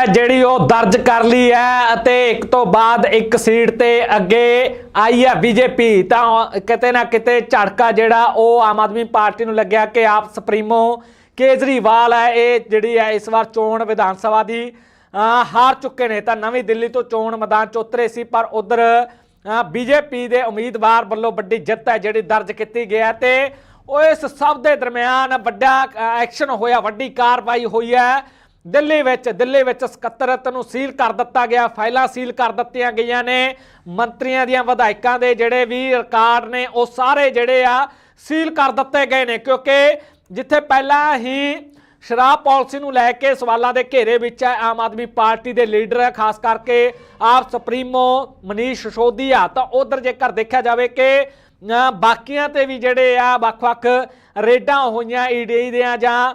ਹੈ ਜਿਹੜੀ ਉਹ ਦਰਜ ਕਰ ਲਈ ਹੈ ਅਤੇ ਇੱਕ ਤੋਂ ਬਾਅਦ ਇੱਕ ਸੀਟ ਤੇ ਅੱਗੇ ਆਈ ਹੈ ਬੀਜੇਪੀ। ਤਾਂ ਕਿਤੇ ਨਾ ਕਿਤੇ ਝਟਕਾ ਜਿਹੜਾ ਉਹ ਆਮ ਆਦਮੀ ਪਾਰਟੀ ਨੂੰ ਲੱਗਿਆ ਕਿ ਆਪ ਸੁਪਰੀਮੋ ਕੇਜਰੀਵਾਲ ਹੈ। ਇਹ ਜਿਹੜੀ ਹੈ ਇਸ ਵਾਰ ਚੋਣ ਵਿਧਾਨ ਸਭਾ ਦੀ ਹਾਰ ਚੁੱਕੇ ਨੇ। ਤਾਂ ਨਵੀਂ ਦਿੱਲੀ ਤੋਂ ਚੋਣ ਮੈਦਾਨ ਚ ਉਤਰੇ ਸੀ, ਪਰ ਉਧਰ ਬੀਜੇਪੀ ਦੇ ਉਮੀਦਵਾਰ ਵੱਲੋਂ ਵੱਡੀ ਜਿੱਤ ਹੈ ਜਿਹੜੀ ਦਰਜ ਕੀਤੀ ਗਿਆ ਤੇ ਉਹ ਇਸ ਸਭ ਦੇ ਦਰਮਿਆਨ ਵੱਡਾ ਐਕਸ਼ਨ ਹੋਇਆ, ਵੱਡੀ ਕਾਰਵਾਈ ਹੋਈ ਹੈ। ਦਿੱਲੀ ਵਿੱਚ ਦਿੱਲੀ ਵਿੱਚ ਸਕੱਤਰਤ ਨੂੰ ਸੀਲ ਕਰ ਦਿੱਤਾ ਗਿਆ, ਫਾਈਲਾਂ ਸੀਲ ਕਰ ਦਿੱਤੀਆਂ ਗਈਆਂ ਨੇ। ਮੰਤਰੀਆਂ ਦੀਆਂ ਵਿਧਾਇਕਾਂ ਦੇ ਜਿਹੜੇ ਵੀ ਰਿਕਾਰਡ ਨੇ, ਉਹ ਸਾਰੇ ਜਿਹੜੇ ਆ ਸੀਲ ਕਰ ਦਿੱਤੇ ਗਏ ਨੇ, ਕਿਉਂਕਿ ਜਿੱਥੇ ਪਹਿਲਾਂ ਹੀ ਸ਼ਰਾਬ ਪਾਲਿਸੀ ਨੂੰ ਲੈ ਕੇ ਸਵਾਲਾਂ ਦੇ ਘੇਰੇ ਵਿੱਚ ਹੈ, ਆਮ ਆਦਮੀ ਪਾਰਟੀ ਦੇ ਲੀਡਰ ਖਾਸ ਕਰਕੇ ਆਪ ਸੁਪਰੀਮੋ ਮਨੀਸ਼ ਸਿਸੋਦੀਆ ਤਾਂ ਉਧਰ ਜੇਕਰ ਦੇਖਿਆ ਜਾਵੇ ਕਿ ਬਾਕੀਆਂ ਤੇ ਵੀ ਜਿਹੜੇ ਆ ਵੱਖ-ਵੱਖ ਰੇਡਾਂ ਹੋਈਆਂ, ਈਡੀ ਦੀਆਂ ਜਾਂ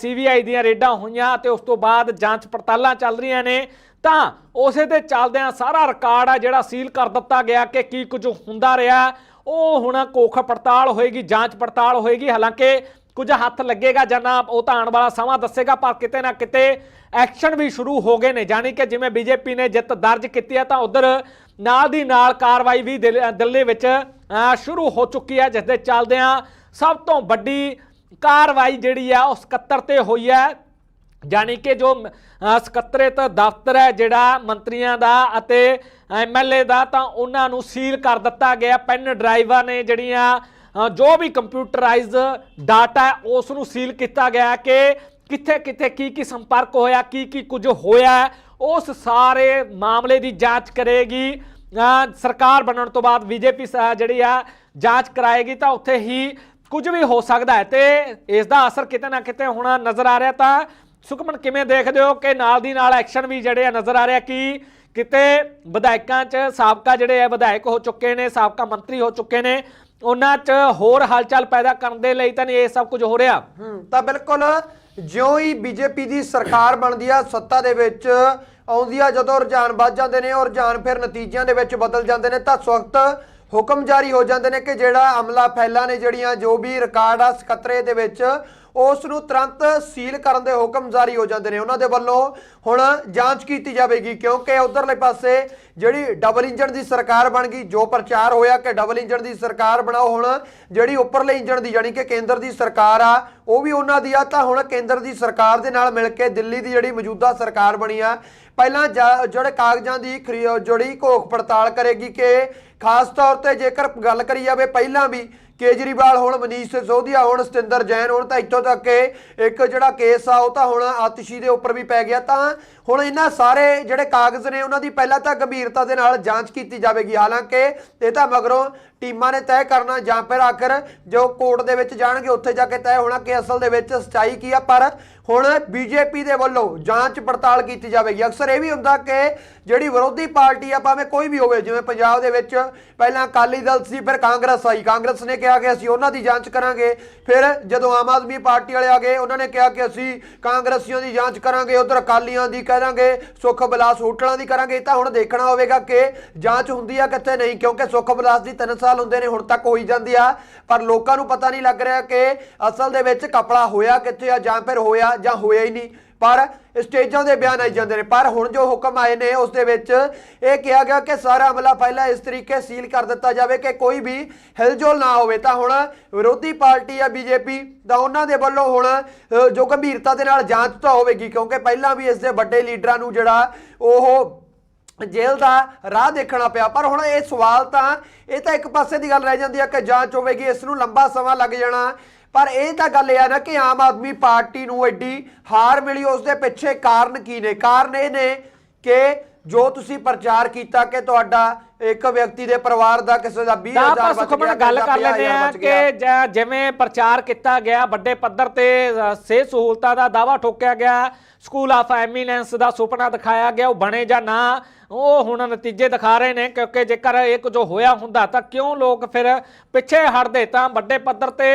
ਸੀਬੀਆਈ ਦੀਆਂ ਰੇਡਾਂ ਹੋਈਆਂ ਤੇ ਉਸ ਤੋਂ ਬਾਅਦ ਜਾਂਚ ਪੜਤਾਲਾਂ ਚੱਲ ਰਹੀਆਂ ਨੇ। ਤਾਂ ਉਸੇ ਦੇ ਚੱਲਦਿਆਂ ਸਾਰਾ ਰਿਕਾਰਡ ਆ ਜਿਹੜਾ ਸੀਲ ਕਰ ਦਿੱਤਾ ਗਿਆ ਕਿ ਕੀ ਕੁਝ ਹੁੰਦਾ ਰਿਹਾ। ਉਹ ਹੁਣ ਕੋਖ ਪੜਤਾਲ ਹੋਏਗੀ, ਜਾਂਚ ਪੜਤਾਲ ਹੋਏਗੀ। ਹਾਲਾਂਕਿ ਕੁਝ ਹੱਥ ਲੱਗੇਗਾ ਜਾਂ ਨਾ, ਉਹ ਤਾਂ ਆਉਣ ਵਾਲਾ ਸਮਾਂ ਦੱਸੇਗਾ, ਪਰ ਕਿਤੇ ਨਾ ਕਿਤੇ ਐਕਸ਼ਨ ਵੀ ਸ਼ੁਰੂ ਹੋ ਗਏ ਨੇ। ਜਾਨੀ ਕਿ ਜਿਵੇਂ ਬੀਜੇਪੀ ਨੇ ਜਿੱਤ ਦਰਜ ਕੀਤੀ ਹੈ ਤਾਂ ਉਧਰ ਨਾਲ ਦੀ ਨਾਲ ਕਾਰਵਾਈ ਵੀ ਦਿੱਲੀ ਵਿੱਚ ਸ਼ੁਰੂ ਹੋ ਚੁੱਕੀ ਹੈ ਜਿਸ ਦੇ ਚੱਲਦਿਆਂ ਸਭ ਤੋਂ ਵੱਡੀ ਕਾਰਵਾਈ ਜਿਹੜੀ ਆ ਉਹ 77 ਤੇ ਹੋਈ ਹੈ ਜਾਨੀ ਕਿ ਜੋ ਅ, ਸਕੱਤਰੇਤ ਦਫ਼ਤਰ ਹੈ ਜਿਹੜਾ ਮੰਤਰੀਆਂ ਦਾ ਅਤੇ ਐਮਐਲਏ ਦਾ ਤਾਂ ਉਹਨਾਂ ਨੂੰ ਸੀਲ ਕਰ ਦਿੱਤਾ ਗਿਆ। ਪੈਨ ਡਰਾਈਵਾਂ ਨੇ ਜਿਹੜੀਆਂ ਜੋ ਵੀ ਕੰਪਿਊਟਰਾਈਜ਼ ਡਾਟਾ ਉਸ ਨੂੰ ਸੀਲ ਕੀਤਾ ਗਿਆ ਕਿ ਕਿੱਥੇ ਕਿੱਥੇ ਕੀ ਕੀ ਸੰਪਰਕ ਹੋਇਆ ਕੀ ਕੀ ਕੁਝ ਹੋਇਆ ਉਸ ਸਾਰੇ ਮਾਮਲੇ ਦੀ ਜਾਂਚ ਕਰੇਗੀ। ਸਰਕਾਰ ਬਣਨ ਤੋਂ ਬਾਅਦ ਬੀਜੇਪੀ ਜਿਹੜੀ ਆ ਜਾਂਚ ਕਰਾਏਗੀ ਤਾਂ ਉੱਥੇ ਹੀ ਕੁਝ ਵੀ ਹੋ ਸਕਦਾ ਹੈ ਤੇ ਇਸ ਦਾ ਅਸਰ ਕਿਤੇ ਨਾ ਕਿਤੇ ਹੁਣ ਨਜ਼ਰ ਆ ਰਿਹਾ ਤਾਂ ਸੁਖਮਨ ਕਿਵੇਂ ਦੇਖਦੇ ਹੋ ਕਿ ਨਾਲ ਦੀ ਨਾਲ ਐਕਸ਼ਨ ਵੀ ਜਿਹੜੇ ਆ ਨਜ਼ਰ ਆ ਰਿਹਾ ਕਿ ਕਿਤੇ ਵਿਧਾਇਕਾਂ 'ਚ ਸਾਬਕਾ ਜਿਹੜੇ ਆ ਵਿਧਾਇਕ ਹੋ ਚੁੱਕੇ ਨੇ, ਸਾਬਕਾ ਮੰਤਰੀ ਹੋ ਚੁੱਕੇ ਨੇ, ਉਹਨਾਂ 'ਚ ਹੋਰ ਹਲਚਲ ਪੈਦਾ ਕਰਨ ਦੇ ਲਈ ਤਾਂ ਇਹ ਸਭ ਕੁਝ ਹੋ ਰਿਹਾ? ਤਾਂ ਬਿਲਕੁਲ ਜਿਉਂ ਹੀ ਬੀਜੇਪੀ ਦੀ ਸਰਕਾਰ ਬਣਦੀ ਆ, ਸੱਤਾ ਦੇ ਵਿੱਚ ਆਉਂਦੀ ਆ, ਜਦੋਂ ਰੁਝਾਨ ਵੱਧ ਜਾਂਦੇ ਨੇ ਔਰ ਰੁਝਾਨ ਫਿਰ ਨਤੀਜਿਆਂ ਦੇ ਵਿੱਚ ਬਦਲ ਜਾਂਦੇ ਨੇ, ਤਾਂ ਉਸ ਵਕਤ ਹੁਕਮ ਜਾਰੀ ਹੋ ਜਾਂਦੇ ਨੇ ਕਿ ਜਿਹੜਾ ਅਮਲਾ ਫੈਲਾ ਨੇ ਜਿਹੜੀਆਂ ਜੋ ਵੀ ਰਿਕਾਰਡ ਆ ਸਕੱਤਰੇ ਦੇ ਵਿੱਚ, ਉਸ ਨੂੰ ਤੁਰੰਤ ਸੀਲ ਕਰਨ ਦੇ ਹੁਕਮ ਜਾਰੀ ਹੋ ਜਾਂਦੇ ਨੇ। ਉਹਨਾਂ ਦੇ ਵੱਲੋਂ ਹੁਣ ਜਾਂਚ ਕੀਤੀ ਜਾਵੇਗੀ, ਕਿਉਂਕਿ ਉਧਰਲੇ ਪਾਸੇ ਜਿਹੜੀ ਡਬਲ ਇੰਜਨ ਦੀ ਸਰਕਾਰ ਬਣ ਗਈ, ਜੋ ਪ੍ਰਚਾਰ ਹੋਇਆ ਕਿ ਡਬਲ ਇੰਜਨ ਦੀ ਸਰਕਾਰ ਬਣਾਓ ਹੁਣ, ਜਿਹੜੀ ਉੱਪਰਲੇ ਇੰਜਨ ਦੀ ਜਾਨੀ ਕਿ ਕੇਂਦਰ ਦੀ ਸਰਕਾਰ ਆ, ਉਹ ਵੀ ਉਹਨਾਂ ਦੀ ਆ, ਤਾਂ ਹੁਣ ਕੇਂਦਰ ਦੀ ਸਰਕਾਰ ਦੇ ਨਾਲ ਮਿਲ ਕੇ ਦਿੱਲੀ ਦੀ ਜਿਹੜੀ ਮੌਜੂਦਾ ਸਰਕਾਰ ਬਣੀ ਆ, ਪਹਿਲਾਂ ਜਾ- ਜਿਹੜੇ ਕਾਗਜ਼ਾਂ ਦੀ ਖਰੀ- ਜਿਹੜੀ ਘੋਖ ਪੜਤਾਲ ਕਰੇਗੀ ਕਿ ਖਾਸ ਤੌਰ ਤੇ ਜੇਕਰ ਗੱਲ ਕਰੀ ਜਾਵੇ ਪਹਿਲਾਂ ਵੀ, ਕੇਜਰੀਵਾਲ ਹੁਣ ਮਨੀਸ਼ ਸਿਸੋਦੀਆ, ਹੁਣ ਸਤਿੰਦਰ ਜੈਨ, ਹੁਣ ਤਾਂ ਇੱਥੋਂ ਤੱਕ ਕਿ ਇੱਕ ਜਿਹੜਾ ਕੇਸ ਆ, ਉਹ ਤਾਂ ਹੁਣ ਆਤਿਸ਼ੀ ਦੇ ਉੱਪਰ ਵੀ ਪੈ ਗਿਆ। ਤਾਂ ਹੁਣ ਇਹਨਾਂ ਸਾਰੇ ਜਿਹੜੇ ਕਾਗਜ਼ ਨੇ, ਉਹਨਾਂ ਦੀ ਪਹਿਲਾਂ ਤਾਂ ਗੰਭੀਰਤਾ ਦੇ ਨਾਲ ਜਾਂਚ ਕੀਤੀ ਜਾਵੇਗੀ। ਹਾਲਾਂਕਿ ਇਹ ਤਾਂ ਮਗਰੋਂ ਟੀਮਾਂ ਨੇ ਤੈਅ ਕਰਨਾ ਜਾਂ ਫਿਰ ਆਖਰ ਜੋ ਕੋਰਟ ਦੇ ਵਿੱਚ ਜਾਣਗੇ, ਉੱਥੇ ਜਾ ਕੇ ਤੈਅ ਹੋਣਾ ਕਿ ਅਸਲ ਦੇ ਵਿੱਚ ਸਚਾਈ ਕੀ ਆ। ਪਰ ਹੁਣ ਬੀਜੇਪੀ ਦੇ ਵੱਲੋਂ ਜਾਂਚ ਪੜਤਾਲ ਕੀਤੀ ਜਾਵੇਗੀ। ਅਕਸਰ ਇਹ ਵੀ ਹੁੰਦਾ ਕਿ ਜਿਹੜੀ ਵਿਰੋਧੀ ਪਾਰਟੀ ਆ, ਭਾਵੇਂ ਕੋਈ ਵੀ ਹੋਵੇ, ਜਿਵੇਂ ਪੰਜਾਬ ਦੇ ਵਿੱਚ ਪਹਿਲਾਂ ਅਕਾਲੀ ਦਲ ਸੀ, ਫਿਰ ਕਾਂਗਰਸ ਆਈ। ਕਾਂਗਰਸ ਨੇ ਕਿਹਾ ਕਿ ਅਸੀਂ ਉਹਨਾਂ ਦੀ ਜਾਂਚ ਕਰਾਂਗੇ। ਫਿਰ ਜਦੋਂ ਆਮ ਆਦਮੀ ਪਾਰਟੀ ਵਾਲੇ ਆ ਗਏ, ਉਹਨਾਂ ਨੇ ਕਿਹਾ ਕਿ ਅਸੀਂ ਕਾਂਗਰਸੀਆਂ ਦੀ ਜਾਂਚ ਕਰਾਂਗੇ, ਉਧਰ ਅਕਾਲੀਆਂ ਦੀ ਕਰਾਂਗੇ ਸੁਖ ਬਿਲਾਸ ਹੋਟਲਾਂ ਦੀ ਕਰਾਂਗੇ। ਤਾਂ ਹੁਣ ਦੇਖਣਾ ਹੋਵੇਗਾ ਕਿ ਜਾਂਚ ਹੁੰਦੀ ਆ ਕਿੱਥੇ ਨਹੀਂ, ਕਿਉਂਕਿ ਸੁਖ ਬਿਲਾਸ ਦੀ 3 ਸਾਲ ਹੁੰਦੇ ਨੇ, ਹੁਣ ਤੱਕ ਹੋਈ ਜਾਂਦੀ ਆ। ਪਰ ਲੋਕਾਂ ਨੂੰ ਪਤਾ ਨਹੀਂ ਲੱਗ ਰਿਹਾ ਕਿ ਅਸਲ ਦੇ ਵਿੱਚ ਕਪੜਾ ਹੋਇਆ ਕਿੱਥੇ ਆ ਜਾਂ ਫਿਰ ਹੋਇਆ ਜਾਂ ਹੋਇਆ ਹੀ ਨਹੀਂ। ਪਰ ਸਟੇਜਾਂ ਦੇ ਬਿਆਨ ਆਈ ਜਾਂਦੇ ਨੇ। ਪਰ ਹੁਣ ਜੋ ਹੁਕਮ ਆਏ ਨੇ, ਉਸ ਦੇ ਵਿੱਚ ਇਹ ਕਿਹਾ ਗਿਆ ਕਿ ਸਾਰਾ ਅਮਲਾ ਪਹਿਲਾਂ ਇਸ ਤਰੀਕੇ ਸੀਲ ਕਰ ਦਿੱਤਾ ਜਾਵੇ ਕਿ ਕੋਈ ਵੀ ਹਿਲਜੁਲ ਨਾ ਹੋਵੇ। ਤਾਂ ਹੁਣ ਵਿਰੋਧੀ ਪਾਰਟੀ ਆ ਬੀਜੇਪੀ ਤਾਂ ਉਹਨਾਂ ਦੇ ਵੱਲੋਂ ਹੁਣ ਜੋ ਗੰਭੀਰਤਾ ਦੇ ਨਾਲ ਜਾਂਚ ਤਾਂ ਹੋਵੇਗੀ, ਕਿਉਂਕਿ ਪਹਿਲਾਂ ਵੀ ਇਸ ਦੇ ਵੱਡੇ ਲੀਡਰਾਂ ਨੂੰ ਜਿਹੜਾ ਉਹ ਜੇਲ੍ਹ ਦਾ ਰਾਹ ਦੇਖਣਾ ਪਿਆ। ਪਰ ਹੁਣ ਇਹ ਸਵਾਲ ਤਾਂ, ਇਹ ਤਾਂ ਇੱਕ ਪਾਸੇ ਦੀ ਗੱਲ ਰਹਿ ਜਾਂਦੀ ਹੈ ਕਿ ਜਾਂਚ ਹੋਵੇਗੀ, ਇਸ ਨੂੰ ਲੰਬਾ ਸਮਾਂ ਲੱਗ ਜਾਣਾ। ਪਰ ਇਹ ਤਾਂ ਗੱਲ ਇਹ ਆ ਨਾ ਕਿ ਆਮ ਆਦਮੀ ਪਾਰਟੀ ਨੂੰ ਐਡੀ ਹਾਰ ਮਿਲੀ ਉਸ ਦੇ ਪਿੱਛੇ ਕਾਰਨ ਕੀ ਨੇ ਕਾਰਨ ਇਹ ਨੇ ਕਿ ਜੋ ਤੁਸੀਂ ਪ੍ਰਚਾਰ ਕੀਤਾ ਕਿ ਤੁਹਾਡਾ ਇੱਕ ਵਿਅਕਤੀ ਦੇ ਪਰਿਵਾਰ ਦਾ ਕਿਸੇ ਦਾ 20000 ਤਾਂ ਆਪਾਂ ਬਚ ਸੁਖਮਨ ਗਿਆ ਗੱਲ ਕਿਸੇ ਕਰ ਲੈਂਦੇ 50,000 ਆ। ਕਿ ਜਿਵੇਂ ਪ੍ਰਚਾਰ ਕੀਤਾ ਗਿਆ ਵੱਡੇ ਪੱਧਰ ਤੇ ਸਿਹਤ ਸਹੂਲਤਾਂ ਦਾ ਦਾਵਾ ਠੋਕਿਆ ਗਿਆ ਸਕੂਲ ਆਫ ਐਮੀਨੈਂਸ ਦਾ ਸੁਪਨਾ ਦਿਖਾਇਆ ਗਿਆ ਉਹ ਬਣੇ ਜਾਂ ਨਾ ਉਹ ਹੁਣ ਨਤੀਜੇ ਦਿਖਾ ਰਹੇ ਨੇ ਕਿਉਂਕਿ ਜੇਕਰ ਇਹ ਕੁਝ ਹੋਇਆ ਹੁੰਦਾ ਤਾਂ ਕਿਉਂ ਲੋਕ ਫਿਰ ਪਿੱਛੇ ਹਟਦੇ ਤਾਂ ਵੱਡੇ ਪੱਧਰ ਤੇ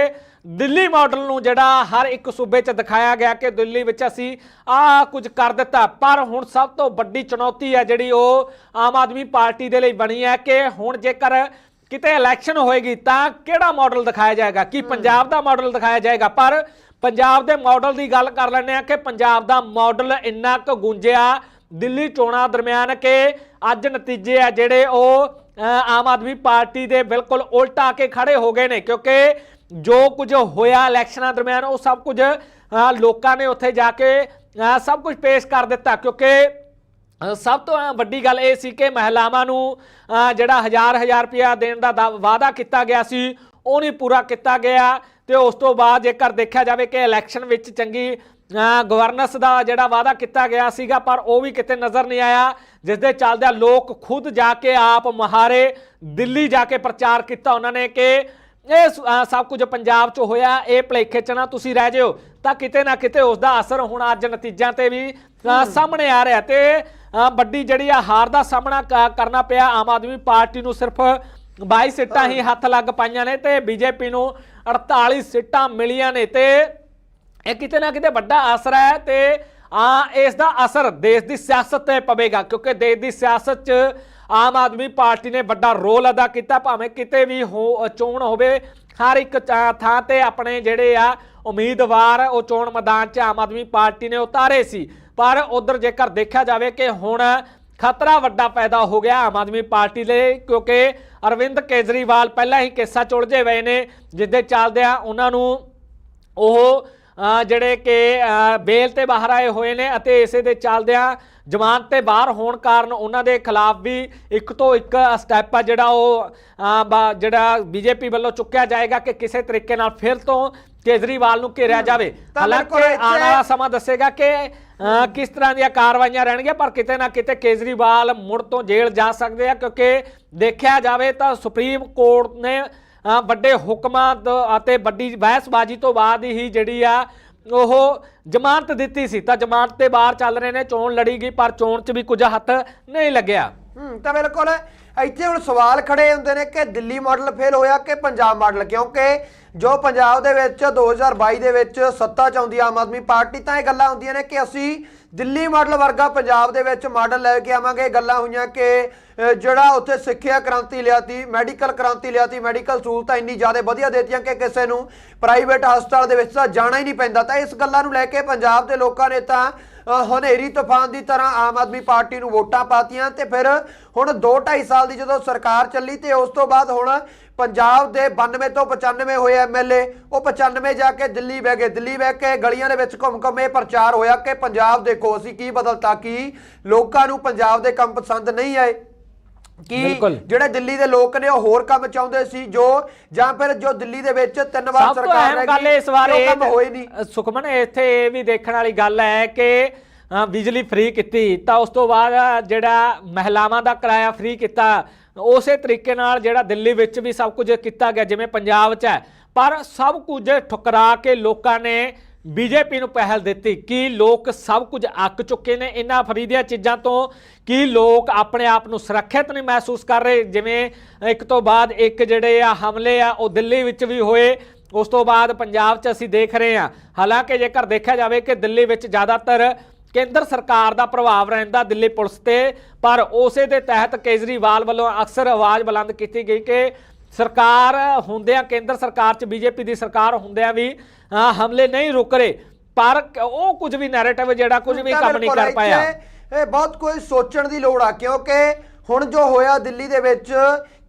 ਦਿੱਲੀ ਮਾਡਲ ਨੂੰ ਜਿਹੜਾ ਹਰ ਇੱਕ ਸੂਬੇ 'ਚ ਦਿਖਾਇਆ ਗਿਆ ਕਿ ਦਿੱਲੀ ਵਿੱਚ ਅਸੀਂ ਆਹ ਕੁਝ ਕਰ ਦਿੱਤਾ। ਪਰ ਹੁਣ ਸਭ ਤੋਂ ਵੱਡੀ ਚੁਣੌਤੀ ਹੈ ਜਿਹੜੀ ਉਹ ਆਮ ਆਦਮੀ ਪਾਰਟੀ ਦੇ ਲਈ ਬਣੀ ਹੈ ਕਿ ਹੁਣ ਜੇਕਰ ਕਿਤੇ ਇਲੈਕਸ਼ਨ ਹੋਏਗੀ ਤਾਂ ਕਿਹੜਾ ਮਾਡਲ ਦਿਖਾਇਆ ਜਾਏਗਾ? ਕੀ ਪੰਜਾਬ ਦਾ ਮਾਡਲ ਦਿਖਾਇਆ ਜਾਏਗਾ? ਪਰ ਪੰਜਾਬ ਦੇ ਮਾਡਲ ਦੀ ਗੱਲ ਕਰ ਲੈਂਦੇ ਆ ਕਿ ਪੰਜਾਬ ਦਾ ਮਾਡਲ ਇੰਨਾ ਕੁ ਗੁੰਜਿਆ ਦਿੱਲੀ ਚੋਣਾਂ ਦਰਮਿਆਨ ਕਿ ਅੱਜ ਨਤੀਜੇ ਆ ਜਿਹੜੇ ਉਹ ਆਮ ਆਦਮੀ ਪਾਰਟੀ ਦੇ ਬਿਲਕੁਲ ਉਲਟਾ ਕੇ ਖੜੇ ਹੋ ਗਏ ਨੇ। ਕਿਉਂਕਿ ਜੋ ਕੁਝ ਹੋਇਆ ਇਲੈਕਸ਼ਨਾਂ ਦਰਮਿਆਨ, ਉਹ ਸਭ ਕੁਝ ਲੋਕਾਂ ਨੇ ਉੱਥੇ ਜਾ ਕੇ ਸਭ ਕੁਝ ਪੇਸ਼ ਕਰ ਦਿੱਤਾ ਕਿਉਂਕਿ ਸਭ ਤੋਂ ਵੱਡੀ ਗੱਲ ਇਹ ਸੀ ਕਿ ਮਹਿਲਾਵਾਂ ਨੂੰ ਜਿਹੜਾ ਹਜ਼ਾਰ ਹਜ਼ਾਰ ਰੁਪਇਆ ਦੇਣ ਦਾ ਦਾ- ਵਾਅਦਾ ਕੀਤਾ ਗਿਆ ਸੀ, ਉਹ ਨਹੀਂ ਪੂਰਾ ਕੀਤਾ ਗਿਆ ਤੇ ਉਸ ਤੋਂ ਬਾਅਦ ਜੇਕਰ ਦੇਖਿਆ ਜਾਵੇ ਕਿ ਇਲੈਕਸ਼ਨ ਵਿੱਚ ਚੰਗੀ ਗਵਰਨੈਂਸ ਦਾ ਜਿਹੜਾ ਵਾਅਦਾ ਕੀਤਾ ਗਿਆ ਸੀਗਾ, ਪਰ ਉਹ ਵੀ ਕਿਤੇ ਨਜ਼ਰ ਨਹੀਂ ਆਇਆ ਜਿਸ ਦੇ ਚੱਲਦਿਆਂ ਲੋਕ ਖੁਦ ਜਾ ਕੇ ਆਪ ਮਹਾਰੇ ਦਿੱਲੀ ਜਾ ਕੇ ਪ੍ਰਚਾਰ ਕੀਤਾ ਉਹਨਾਂ ਨੇ ਕਿ ਇਹ ਸਭ ਕੁਝ ਪੰਜਾਬ 'ਚ ਹੋਇਆ ਇਹ ਭਲੇਖੇ 'ਚ ਨਾ ਤੁਸੀਂ ਰਹਿ ਜਿਓ। ਤਾਂ ਕਿਤੇ ਨਾ ਕਿਤੇ ਉਸ ਦਾ ਅਸਰ ਹੁਣ ਅੱਜ ਨਤੀਜਿਆਂ ਤੇ ਵੀ ਸਾਹਮਣੇ ਆ ਰਿਹਾ ਤੇ ਵੱਡੀ ਜਿਹੜੀ ਆ ਹਾਰ ਦਾ ਸਾਹਮਣਾ ਕਰਨਾ ਪਿਆ ਆਮ ਆਦਮੀ ਪਾਰਟੀ ਨੂੰ ਸਿਰਫ 22 ਸੀਟਾਂ ਹੀ ਹੱਥ ਲੱਗ ਪਾਈਆਂ ਨੇ ਤੇ ਬੀਜੇਪੀ ਨੂੰ 48 ਸੀਟਾਂ ਮਿਲੀਆਂ ਨੇ ਤੇ ਇਹ ਕਿਤੇ ਨਾ ਕਿਤੇ ਵੱਡਾ ਅਸਰ ਹੈ ਤੇ ਆ ਇਸ ਦਾ ਅਸਰ ਦੇਸ਼ ਦੀ ਸਿਆਸਤ ਤੇ ਪਵੇਗਾ ਕਿਉਂਕਿ ਦੇਸ਼ ਦੀ ਸਿਆਸਤ 'ਚ ਆਮ ਆਦਮੀ ਪਾਰਟੀ ਨੇ ਵੱਡਾ ਰੋਲ ਅਦਾ ਕੀਤਾ, ਭਾਵੇਂ ਕਿਤੇ ਵੀ ਹੋ ਚੋਣ ਹੋਵੇ, ਹਰ ਇੱਕ ਚਾ- ਥਾਂ ਤੇ ਆਪਣੇ ਜਿਹੜੇ ਆ ਉਮੀਦਵਾਰ, ਉਹ ਚੋਣ ਮੈਦਾਨ 'ਚ ਆਮ ਆਦਮੀ ਪਾਰਟੀ ਨੇ ਉਤਾਰੇ ਸੀ। ਪਰ ਉਧਰ ਜੇਕਰ ਦੇਖਿਆ ਜਾਵੇ ਕਿ ਹੁਣ ਖਤਰਾ ਵੱਡਾ ਪੈਦਾ ਹੋ ਗਿਆ ਆਮ ਆਦਮੀ ਪਾਰਟੀ ਲਈ ਕਿਉਂਕਿ ਅਰਵਿੰਦ ਕੇਜਰੀਵਾਲ ਪਹਿਲਾਂ ਹੀ ਕਿੱਸਾ ਚੁਲਝੇ ਹੋਏ ਨੇ, ਜਿੱਦੇ ਚੱਲਦਿਆਂ ਉਹਨਾਂ ਨੂੰ ਉਹ ਜਿਹੜੇ ਕਿ ਬੇਲ ਤੇ ਬਾਹਰ ਆਏ ਹੋਏ ਨੇ ਅਤੇ ਇਸੇ ਦੇ ਚੱਲਦਿਆਂ ਜ਼ਮਾਨਤ ਤੇ ਬਾਹਰ ਹੋਣ ਕਾਰਨ ਉਹਨਾਂ ਦੇ ਖਿਲਾਫ ਵੀ ਇੱਕ ਤੋਂ ਇੱਕ ਸਟੈਪ ਆ ਜਿਹੜਾ ਉਹ ਜਿਹੜਾ ਬੀਜੇਪੀ ਵੱਲੋਂ ਚੁੱਕਿਆ ਜਾਏਗਾ ਕਿ ਕਿਸੇ ਤਰੀਕੇ ਨਾਲ ਫਿਰ ਤੋਂ ਕੇਜਰੀਵਾਲ ਨੂੰ ਘੇਰਿਆ ਜਾਵੇ। ਹਾਲਾਂਕਿ ਆਉਣ ਵਾਲਾ ਸਮਾਂ ਦੱਸੇਗਾ ਕਿ ਕਿਸ ਤਰ੍ਹਾਂ ਦੀਆਂ ਕਾਰਵਾਈਆਂ ਰਹਿਣਗੀਆਂ ਪਰ ਕਿਤੇ ਨਾ ਕਿਤੇ ਕੇਜਰੀਵਾਲ ਮੁੜ ਤੋਂ ਜੇਲ੍ਹ ਜਾ ਸਕਦੇ ਆ ਕਿਉਂਕਿ ਦੇਖਿਆ ਜਾਵੇ ਤਾਂ ਸੁਪਰੀਮ ਕੋਰਟ ਨੇ ਵੱਡੇ ਹੁਕਮਾਂ ਦ- ਅਤੇ ਵੱਡੀ ਬਹਿਸਬਾਜ਼ੀ ਤੋਂ ਬਾਅਦ ਹੀ ਜਿਹੜੀ ਆ, ਉਹ ਜ਼ਮਾਨਤ ਦਿੱਤੀ ਸੀ। ਤਾਂ ਜ਼ਮਾਨਤ ਤੇ ਬਾਹਰ ਚੱਲ ਰਹੇ ਨੇ, ਚੋਣ ਲੜੀ ਗਈ, ਪਰ ਚੋਣ 'ਚ ਵੀ ਕੁਝ ਹੱਥ ਨਹੀਂ ਲੱਗਿਆ। ਹੂੰ, ਤਾਂ ਬਿਲਕੁਲ ਇੱਥੇ ਹੁਣ ਸਵਾਲ ਖੜੇ ਹੁੰਦੇ ਨੇ ਕਿ ਦਿੱਲੀ ਮਾਡਲ ਫੇਲ ਹੋਇਆ ਕਿ ਪੰਜਾਬ ਮਾਡਲ? ਕਿਉਂਕਿ ਜੋ ਪੰਜਾਬ ਦੇ ਵਿੱਚ 2022 ਦੇ ਵਿੱਚ ਸੱਤਾ ਚ ਆਉਂਦੀ ਆਮ ਆਦਮੀ ਪਾਰਟੀ, ਤਾਂ ਇਹ ਗੱਲਾਂ ਹੁੰਦੀਆਂ ਨੇ ਕਿ ਅਸੀਂ ਦਿੱਲੀ ਮਾਡਲ ਵਰਗਾ ਪੰਜਾਬ ਦੇ ਵਿੱਚ ਮਾਡਲ ਲੈ ਕੇ ਆਵਾਂਗੇ। ਗੱਲਾਂ ਹੋਈਆਂ ਕਿ ਜਿਹੜਾ ਉੱਥੇ ਸਿੱਖਿਆ ਕ੍ਰਾਂਤੀ ਲਿਆਤੀ ਮੈਡੀਕਲ ਕ੍ਰਾਂਤੀ ਲਿਆਤੀ ਮੈਡੀਕਲ ਸਹੂਲਤਾਂ ਇੰਨੀ ਜ਼ਿਆਦਾ ਵਧੀਆ ਦੇਤੀਆਂ ਕਿ ਕਿਸੇ ਨੂੰ ਪ੍ਰਾਈਵੇਟ ਹਸਪਤਾਲ ਦੇ ਵਿੱਚ ਤਾਂ ਜਾਣਾ ਹੀ ਨਹੀਂ ਪੈਂਦਾ। ਤਾਂ ਇਸ ਗੱਲਾਂ ਨੂੰ ਲੈ ਕੇ ਪੰਜਾਬ ਦੇ ਲੋਕਾਂ ਨੇ ਤਾਂ ਹਨੇਰੀ ਤੂਫਾਨ ਦੀ ਤਰ੍ਹਾਂ ਆਮ ਆਦਮੀ ਪਾਰਟੀ ਨੂੰ ਵੋਟਾਂ ਪਾਤੀਆਂ ਤੇ ਫਿਰ ਹੁਣ 2 2.5 ਸਾਲ ਦੀ ਜਦੋਂ ਸਰਕਾਰ ਚੱਲੀ ਤੇ ਉਸ ਤੋਂ ਬਾਅਦ ਹੁਣ ਪੰਜਾਬ ਦੇ 92 ਤੋਂ 95 ਹੋਏ ਐਮਐਲਏ ਉਹ 95 ਜਾ ਕੇ ਦਿੱਲੀ ਬਹਿ ਗਏ। ਦਿੱਲੀ ਬਹਿ ਕੇ ਗਲੀਆਂ ਦੇ ਵਿੱਚ ਘੁੰਮ ਘੁੰਮ ਇਹ ਪ੍ਰਚਾਰ ਹੋਇਆ ਕਿ ਪੰਜਾਬ ਦੇਖੋ ਅਸੀਂ ਕੀ ਬਦਲਤਾ, ਕੀ ਲੋਕਾਂ ਨੂੰ ਪੰਜਾਬ ਦੇ ਕੰਮ ਪਸੰਦ ਨਹੀਂ ਆਏ। ਕੀ। ਜਿਹੜੇ ਦਿੱਲੀ ਦੇ ਲੋਕ ਨੇ ਉਹ ਹੋਰ ਕੰਮ ਚਾਹੁੰਦੇ ਸੀ ਜੋ ਜਾਂ ਫਿਰ ਜੋ ਦਿੱਲੀ ਦੇ ਵਿੱਚ ਤਿੰਨ ਵਾਰ ਸਰਕਾਰ ਰਹਿ ਗੱਲ ਇਸ ਵਾਰ ਇਹ ਕੰਮ ਹੋਏ ਨਹੀਂ ਸੁਖਮਨ ਇੱਥੇ ਇਹ ਵੀ ਦੇਖਣ ਵਾਲੀ ਗੱਲ ਹੈ ਕਿ ਬਿਜਲੀ ਫ੍ਰੀ ਕੀਤੀ ਤਾਂ ਉਸ ਤੋਂ ਬਾਅਦ ਜਿਹੜਾ ਮਹਿਲਾਵਾਂ ਦਾ ਕਿਰਾਇਆ ਫ੍ਰੀ ਕੀਤਾ ਉਸੇ ਤਰੀਕੇ ਨਾਲ ਜਿਹੜਾ ਦਿੱਲੀ ਵਿੱਚ ਵੀ ਸਭ ਕੁਝ ਕੀਤਾ ਗਿਆ ਜਿਵੇਂ ਪੰਜਾਬ 'ਚ ਹੈ ਪਰ ਸਭ ਕੁਝ ਠੁਕਰਾ ਕੇ ਲੋਕਾਂ ਨੇ ਬੀਜੇਪੀ ਨੂੰ ਪਹਿਲ ਦਿੱਤੀ ਕਿ ਲੋਕ ਸਭ ਕੁਝ ਅੱਕ ਚੁੱਕੇ ਨੇ ਇਹਨਾਂ ਫਰੀਦੀਆਂ ਚੀਜ਼ਾਂ ਤੋਂ, ਕਿ ਲੋਕ ਆਪਣੇ ਆਪ ਨੂੰ ਸੁਰੱਖਿਅਤ ਨਹੀਂ ਮਹਿਸੂਸ ਕਰ ਰਹੇ। ਜਿਵੇਂ ਇੱਕ ਤੋਂ ਬਾਅਦ ਇੱਕ ਜਿਹੜੇ ਆ ਹਮਲੇ ਆ, ਉਹ ਦਿੱਲੀ ਵਿੱਚ ਵੀ ਹੋਏ। ਉਸ ਤੋਂ ਬਾਅਦ ਪੰਜਾਬ 'ਚ ਅਸੀਂ ਦੇਖ ਰਹੇ ਹਾਂ। ਹਾਲਾਂਕਿ ਜੇਕਰ ਦੇਖਿਆ ਜਾਵੇ ਕਿ ਦਿੱਲੀ ਵਿੱਚ ਜ਼ਿਆਦਾਤਰ ਕੇਂਦਰ ਸਰਕਾਰ ਦਾ ਪ੍ਰਭਾਵ ਰਹਿੰਦਾ ਦਿੱਲੀ ਪੁਲਿਸ ਤੇ, ਪਰ ਉਸੇ ਦੇ ਤਹਿਤ ਕੇਜਰੀਵਾਲ ਵੱਲੋਂ ਅਕਸਰ ਆਵਾਜ਼ ਬੁਲੰਦ ਕੀਤੀ ਗਈ ਕਿ ਸਰਕਾਰ ਹੁੰਦਿਆਂ ਕੇਂਦਰ ਸਰਕਾਰ 'ਚ ਬੀਜੇਪੀ ਦੀ ਸਰਕਾਰ ਹੁੰਦਿਆਂ ਵੀ ਹਮਲੇ ਨਹੀਂ ਰੁਕ ਰਹੇ। ਪਰ ਉਹ ਕੁਝ ਵੀ ਨੈਰੇਟਿਵ ਜਿਹੜਾ ਕੁਝ ਵੀ ਕੰਮ ਨਹੀਂ ਕਰ ਪਾਇਆ। ਇਹ ਬਹੁਤ ਕੋਈ ਸੋਚਣ ਦੀ ਲੋੜ ਆ ਕਿਉਂਕਿ ਹੁਣ ਜੋ ਹੋਇਆ ਦਿੱਲੀ ਦੇ ਵਿੱਚ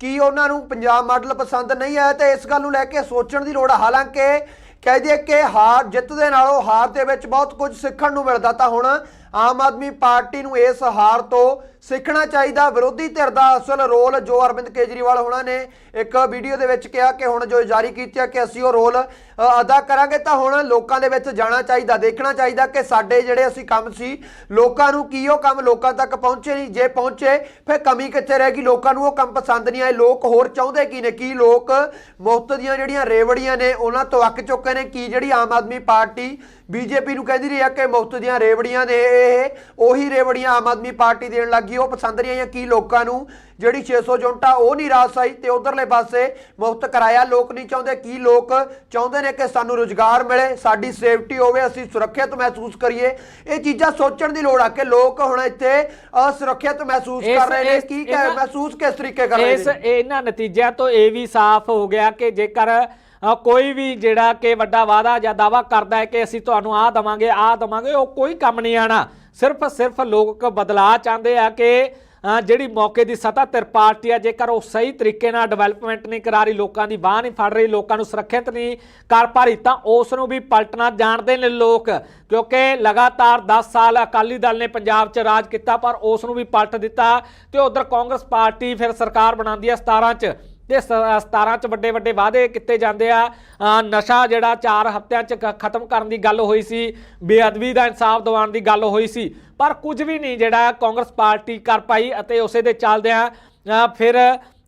ਕੀ ਉਹਨਾਂ ਨੂੰ ਪੰਜਾਬ ਮਾਡਲ ਪਸੰਦ ਨਹੀਂ ਆਇਆ ਤੇ ਇਸ ਗੱਲ ਨੂੰ ਲੈ ਕੇ ਸੋਚਣ ਦੀ ਲੋੜ ਆ। ਹਾਲਾਂਕਿ ਕਹਿ ਦਈਏ ਕਿ ਹਾਰ ਜਿੱਤ ਦੇ ਨਾਲੋਂ ਹਾਰ ਦੇ ਵਿੱਚ ਬਹੁਤ ਕੁਝ ਸਿੱਖਣ ਨੂੰ ਮਿਲਦਾ ਤਾਂ ਹੁਣ ਆਮ ਆਦਮੀ ਪਾਰਟੀ ਨੂੰ ਇਸ ਹਾਰ ਤੋਂ ਸਿੱਖਣਾ ਚਾਹੀਦਾ, ਵਿਰੋਧੀ ਧਿਰ ਦਾ ਅਸਲ ਰੋਲ ਜੋ ਅਰਵਿੰਦ ਕੇਜਰੀਵਾਲ ਹੋਣਾ ਨੇ ਇੱਕ ਵੀਡੀਓ ਦੇ ਵਿੱਚ ਕਿਹਾ ਕਿ ਹੁਣ ਜੋ ਜਾਰੀ ਕੀਤੀ ਹੈ ਕਿ ਅਸੀਂ ਉਹ ਰੋਲ ਅਦਾ ਕਰਾਂਗੇ ਤਾਂ ਹੁਣ ਲੋਕਾਂ ਦੇ ਵਿੱਚ ਜਾਣਾ ਚਾਹੀਦਾ, ਦੇਖਣਾ ਚਾਹੀਦਾ ਕਿ ਸਾਡੇ ਜਿਹੜੇ ਅਸੀਂ ਕੰਮ ਸੀ, ਲੋਕਾਂ ਨੂੰ ਕੀ ਉਹ ਕੰਮ ਲੋਕਾਂ ਤੱਕ ਪਹੁੰਚੇ ਨਹੀਂ। ਜੇ ਪਹੁੰਚੇ, ਫਿਰ ਕਮੀ ਕਿੱਥੇ ਰਹਿ ਗਈ? ਲੋਕਾਂ ਨੂੰ ਉਹ ਕੰਮ ਪਸੰਦ ਨਹੀਂ ਆਏ। ਲੋਕ ਹੋਰ ਚਾਹੁੰਦੇ ਕੀ ਨੇ? ਕੀ ਲੋਕ ਮੁਫਤ ਦੀਆਂ ਜਿਹੜੀਆਂ ਰੇਵੜੀਆਂ ਨੇ, ਉਹਨਾਂ ਤੋਂ ਅੱਕ ਚੁੱਕੇ ਨੇ? ਕੀ ਜਿਹੜੀ ਆਮ ਆਦਮੀ ਪਾਰਟੀ ਬੀਜੇਪੀ ਨੂੰ ਕਹਿੰਦੀ ਰਹੀ ਹੈ ਕਿ ਮੁਫਤ ਦੀਆਂ ਰੇਵੜੀਆਂ ਨੇ, ਇਹ ਉਹੀ ਰੇਵੜੀਆਂ ਆਮ ਆਦਮੀ ਪਾਰਟੀ ਦੇਣ ਲੱਗੀ ਉਹ ਪਸੰਦ ਨਹੀਂ ਆਈਆਂ ਕੀ ਲੋਕਾਂ ਨੂੰ? ਜਿਹੜੀ 600 ਯੂਨਿਟਾਂ ਉਹ ਨਹੀਂ ਰਾਸ ਆਈ ਤੇ ਉਧਰਲੇ ਪਾਸੇ ਮੁਫਤ ਕਿਰਾਇਆ ਲੋਕ ਨਹੀਂ ਚਾਹੁੰਦੇ ਕੀ ਲੋਕ ਚਾਹੁੰਦੇ ਨੇ ਕਿ ਸਾਨੂੰ ਰੁਜ਼ਗਾਰ ਮਿਲੇ ਸਾਡੀ ਸੇਫਟੀ ਹੋਵੇ ਅਸੀਂ ਸੁਰੱਖਿਅਤ ਮਹਿਸੂਸ ਕਰੀਏ? ਇਹ ਚੀਜ਼ਾਂ ਸੋਚਣ ਦੀ ਲੋੜ ਆ ਕਿ ਲੋਕ ਹੁਣ ਇੱਥੇ ਅਸੁਰੱਖਿਅਤ ਮਹਿਸੂਸ ਇਸ- ਕਰ ਰਹੇ ਨੇ ਇਸ- ਕੀ ਮਹਿਸੂਸ ਕਿਸ ਤਰੀਕੇ ਕਰ ਰਹੇ ਇਸ ਨੇ? ਇਹਨਾਂ ਨਤੀਜਿਆਂ ਤੋਂ ਇਹ ਵੀ ਸਾਫ਼ ਹੋ ਗਿਆ ਕਿ ਜੇਕਰ ਕੋਈ ਵੀ ਜਿਹੜਾ ਕਿ ਵੱਡਾ ਵਾਅਦਾ ਜਾਂ ਦਾਵਾ ਕਰਦਾ ਹੈ ਕਿ ਅਸੀਂ ਤੁਹਾਨੂੰ ਆਹ ਦਵਾਂਗੇ ਆਹ ਦਵਾਂਗੇ ਉਹ ਕੋਈ ਕੰਮ ਨਹੀਂ ਆਣਾ। ਸਿਰਫ ਸਿਰਫ ਲੋਕ ਬਦਲਾਅ ਚਾਹੁੰਦੇ ਆ ਕਿ ਜਿਹੜੀ ਮੌਕੇ ਦੀ ਸੱਤਾ ਧਿਰ ਪਾਰਟੀ ਆ, ਜੇਕਰ ਉਹ ਸਹੀ ਤਰੀਕੇ ਨਾਲ ਡਿਵੈਲਪਮੈਂਟ ਨਹੀਂ ਕਰਾ ਰਹੀ, ਲੋਕਾਂ ਦੀ ਬਾਹ ਨਹੀਂ ਫੜ ਰਹੀ, ਲੋਕਾਂ ਨੂੰ ਸੁਰੱਖਿਅਤ ਨਹੀਂ ਕਰ ਪਾ ਰਹੀ, ਤਾਂ ਉਸ ਨੂੰ ਵੀ ਪਲਟਣਾ ਜਾਣਦੇ ਨੇ ਲੋਕ, ਕਿਉਂਕਿ ਲਗਾਤਾਰ 10 ਸਾਲ ਅਕਾਲੀ ਦਲ ਨੇ ਪੰਜਾਬ 'ਚ ਰਾਜ ਕੀਤਾ, ਪਰ ਉਸ ਨੂੰ ਵੀ ਪਲਟ ਦਿੱਤਾ ਤੇ ਉਧਰ ਕਾਂਗਰਸ ਪਾਰਟੀ ਫਿਰ ਸਰਕਾਰ ਬਣਾਉਂਦੀ ਹੈ 17 'ਚ। ਤੇ ਸ- 17 ਚ ਵੱਡੇ ਵੱਡੇ ਵਾਅਦੇ ਕੀਤੇ ਜਾਂਦੇ ਆ। ਨਸ਼ਾ ਜਿਹੜਾ 4 ਹਫ਼ਤਿਆਂ ਚ ਖ- ਖਤਮ ਕਰਨ ਦੀ ਗੱਲ ਹੋਈ ਸੀ ਬੇਅਦਬੀ ਦਾ ਇਨਸਾਫ ਦਿਵਾਉਣ ਦੀ ਗੱਲ ਹੋਈ ਸੀ। ਪਰ ਕੁਝ ਵੀ ਨਹੀਂ ਜਿਹੜਾ ਕਾਂਗਰਸ ਪਾਰਟੀ ਕਰ ਪਾਈ ਅਤੇ ਉਸੇ ਦੇ ਚੱਲਦਿਆਂ ਫਿਰ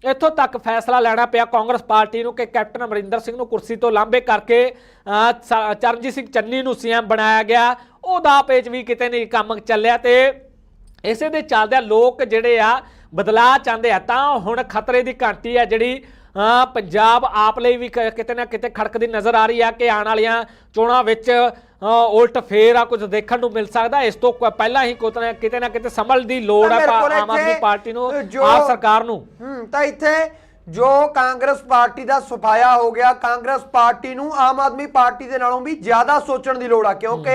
ਇੱਥੋਂ ਤੱਕ ਫੈਸਲਾ ਲੈਣਾ ਪਿਆ ਕਾਂਗਰਸ ਪਾਰਟੀ ਨੂੰ ਕਿ ਕੈਪਟਨ ਅਮਰਿੰਦਰ ਸਿੰਘ ਨੂੰ ਕੁਰਸੀ ਤੋਂ ਲਾਂਭੇ ਕਰਕੇ ਅ, ਚਰਨਜੀਤ ਸਿੰਘ ਚੰਨੀ ਨੂੰ ਸੀਐਮ ਬਣਾਇਆ ਗਿਆ। ਉਹਦਾ ਪੇਚ ਵੀ ਕਿਤੇ ਨਹੀਂ ਕੰਮ ਚੱਲਿਆ ਤੇ ਇਸੇ ਦੇ ਚੱਲਦਿਆਂ ਲੋਕ ਜਿਹੜੇ ਆ ਬਦਲਾਅ ਚਾਹੁੰਦੇ ਆ ਤਾਂ ਹੁਣ ਖਤਰੇ ਦੀ ਘੰਟੀ ਆ ਜਿਹੜੀ ਪੰਜਾਬ ਆਪ ਲਈ ਵੀ ਕਿਤੇ ਨਾ ਕਿਤੇ ਖੜਕਦੀ ਨਜ਼ਰ ਆ ਰਹੀ ਆ ਕਿ ਆਉਣ ਵਾਲੀਆਂ ਚੋਣਾਂ ਵਿੱਚ ਉਲਟ ਫੇਰ ਆ ਕੁਝ ਦੇਖਣ ਨੂੰ ਮਿਲ ਸਕਦਾ। ਇਸ ਤੋਂ ਪਹਿਲਾਂ ਹੀ ਕਿਤੇ ਨਾ- ਕਿਤੇ ਨਾ ਕਿਤੇ ਸੰਭਲ ਦੀ ਲੋੜ ਆ ਆਮ ਆਦਮੀ ਪਾਰਟੀ ਨੂੰ ਆਪ ਸਰਕਾਰ ਨੂੰ। ਹੂੰ ਤਾਂ ਇੱਥੇ ਜੋ ਕਾਂਗਰਸ ਪਾਰਟੀ ਦਾ ਸਫਾਇਆ ਹੋ ਗਿਆ ਕਾਂਗਰਸ ਪਾਰਟੀ ਨੂੰ ਆਮ ਆਦਮੀ ਪਾਰਟੀ ਦੇ ਨਾਲੋਂ ਵੀ ਜ਼ਿਆਦਾ ਸੋਚਣ ਦੀ ਲੋੜ ਆ ਕਿਉਂਕਿ